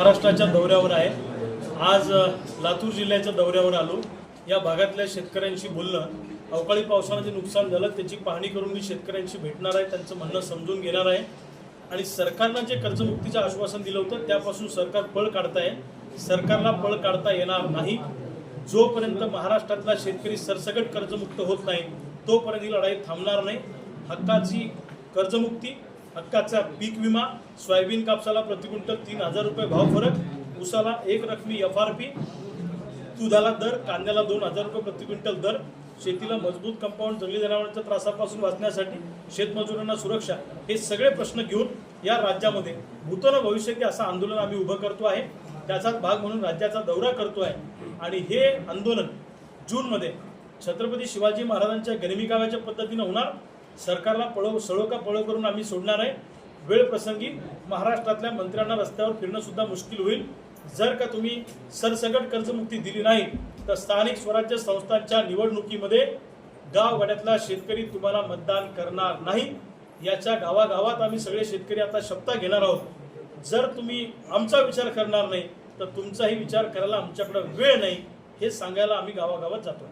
महाराष्ट्राच्या दौऱ्यावर आहे. आज लातूर जिल्ह्याच्या दौऱ्यावर आलो. या भागातल्या शेतकऱ्यांशी बोलणं अवकाळी पावसानं जे नुकसान झालं त्याची पाहणी करून मी शेतकऱ्यांशी भेटणार आहे त्यांचं म्हणणं समजून घेणार आहे. आणि सरकारनं जे कर्जमुक्तीचं आश्वासन दिलं होतं त्यापासून सरकार पळ काढताय. सरकारला पळ काढता येणार नाही. जोपर्यंत महाराष्ट्रातला शेतकरी सरसकट कर्जमुक्त होत नाही तोपर्यंत ही लढाई थांबणार नाही. हक्काची कर्जमुक्ती हक्काचा पीक विमा सोयाबीन कापसाला प्रति क्विंटल तीन हजार रुपये भाव फरक उसाला एक रकमी एफ आर पी दुधाला दर कांद्याला दोन हजार रुपये प्रति क्विंटल दर. शेतीला मजबूत कंपाऊंड जंगली जनावरांच्या त्रासापासून वाचण्यासाठी शेतमजुरांना सुरक्षा हे सगळे प्रश्न घेऊन या राज्यामध्ये भूतन भविष्यती असं आंदोलन आम्ही उभं करतो आहे. त्याचाच भाग म्हणून राज्याचा दौरा करतो आहे. आणि हे आंदोलन जूनमध्ये छत्रपती शिवाजी महाराजांच्या गनिमिकाव्याच्या पद्धतीनं होणार. सरकारला पळव सळो का पळव करून आम्ही सोडणार आहे. वेळ प्रसंगी महाराष्ट्रातल्या मंत्र्यांना रस्त्यावर फिरणं सुद्धा मुश्किल होईल. जर का तुम्ही सरसकट कर्जमुक्ती दिली नाही तर स्थानिक स्वराज्य संस्थांच्या निवडणुकीमध्ये गाववाड्यातला शेतकरी तुम्हाला मतदान करणार नाही. याच्या गावागावात आम्ही सगळे शेतकरी आता शपथा घेणार आहोत. जर तुम्ही आमचा विचार करणार नाही तर तुमचाही विचार करायला आमच्याकडे वेळ नाही हे सांगायला आम्ही गावागावात जातो.